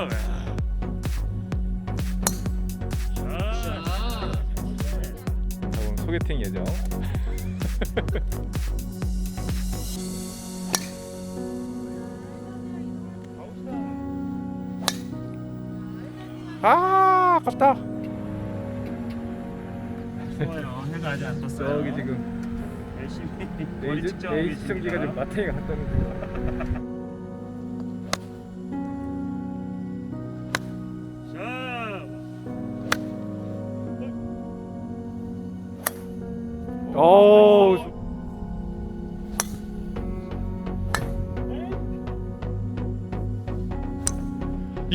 자, 오늘 소개팅 예정. 아, 아깝다. 좋아요. 해가 아직 안 떴어요. 저기 지금 열심히 머리 측정하고 청지가 지금 계십니다. 마탱이가 갔다는 중. 자, 오,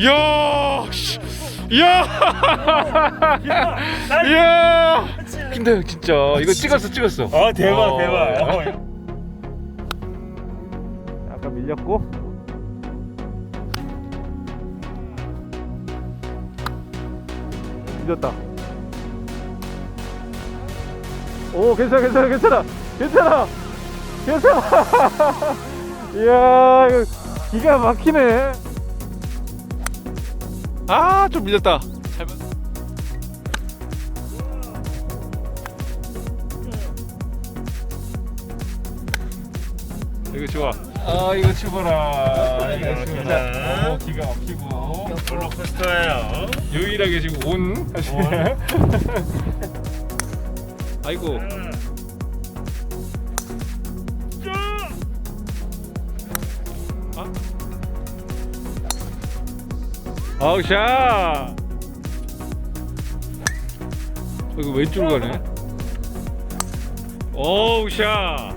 야, 씨, 야, 날- 야. 근데 진짜 이거 찍었어, 찍었어. 어 대박 어. 대박. 어, 아까 밀렸고. 밀렸다. 오, 괜찮아, 괜찮아, 괜찮아, 괜찮아, 괜찮아. 이야, 이거 기가 막히네. 아, 좀 밀렸다. 잘 봤. 이거 좋아. 아 이거 치워라. 이거 기가 치워라. 어, 기가 막히고 롤러코스터예요. 유일하게 지금 온 하시네. 아이고. 아. 아우 샷. 어, 이거 왼쪽으로 가네. 어우 샷.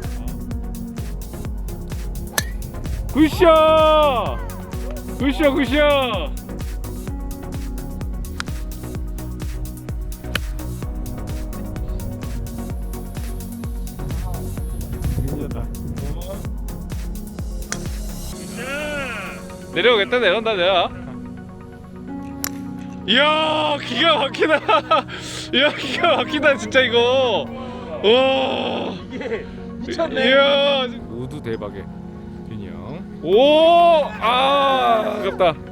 굿샷! 굿샷 굿샷! 내려오겠다 내려온다 내가 이야 기가 막히다 이야 기가 막히다 진짜 이거 와 이게 이야 우드 대박에 윤이 형. 오! 아, 아깝다.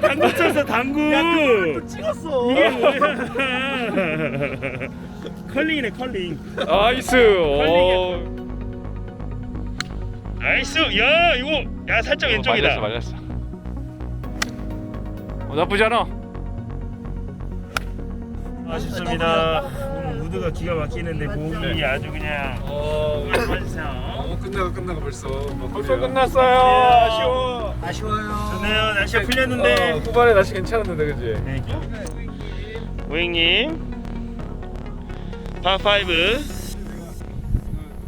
당구 쳤어 당구. 또 찍었어. 뭐야? 컬링이네 컬링. 나이스. 오. 나이스. 야 이거 야 살짝 왼쪽이다. 맞았어, 맞았어. 어, 나쁘지 않아. 아쉽습니다. 오늘 무드가 기가 막히는데 공이 아주 그냥 어, 완성. 끝나가 끝나가 벌써. 벌써? 끝났어요. 그래요. 아쉬워. 좋네요. 날씨가 풀렸는데. 어, 후반에 날씨 괜찮았는데 그지? 네. 오행님 파 5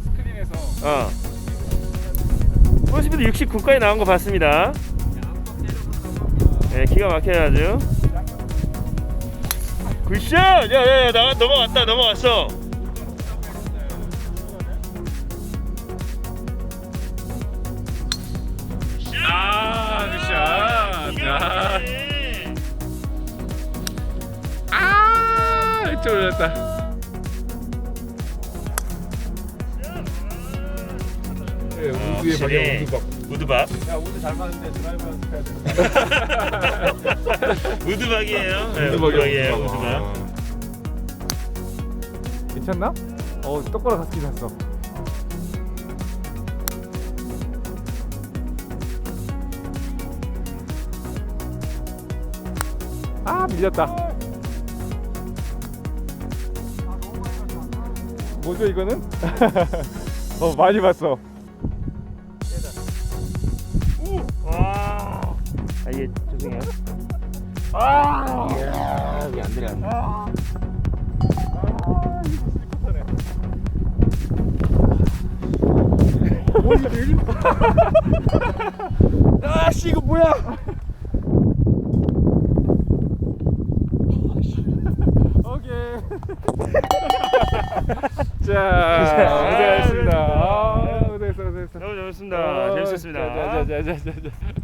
스크린에서 어 프로스피드 69까지 나온 거 봤습니다 네 기가 막혀요 아주 굿샷 야 야 야 나 넘어갔다 넘어갔어 아, 이쪽 올렸다. 네, 우드의 확실히. 방향 우드 박. 우드박 야, 우드 잘 맞는데 드라이브 연습해야 돼. 우드박이에요 네, 우드박이에요 우드박 아. 괜찮나? 어, 똑바로 갔긴 했어. 아, 밀렸다. 뭐죠, 이거는? 어, 많이 봤어. 와 아, 이게 죄송해요 아! 이야 이게 안 들어갔네 아씨 이거 뭐야? 오케이. 자, 고생하셨습니다. 아, 고생했어, 고생했어. 너무 어, 재밌었습니다 자, 자, 자, 자, 자, 자.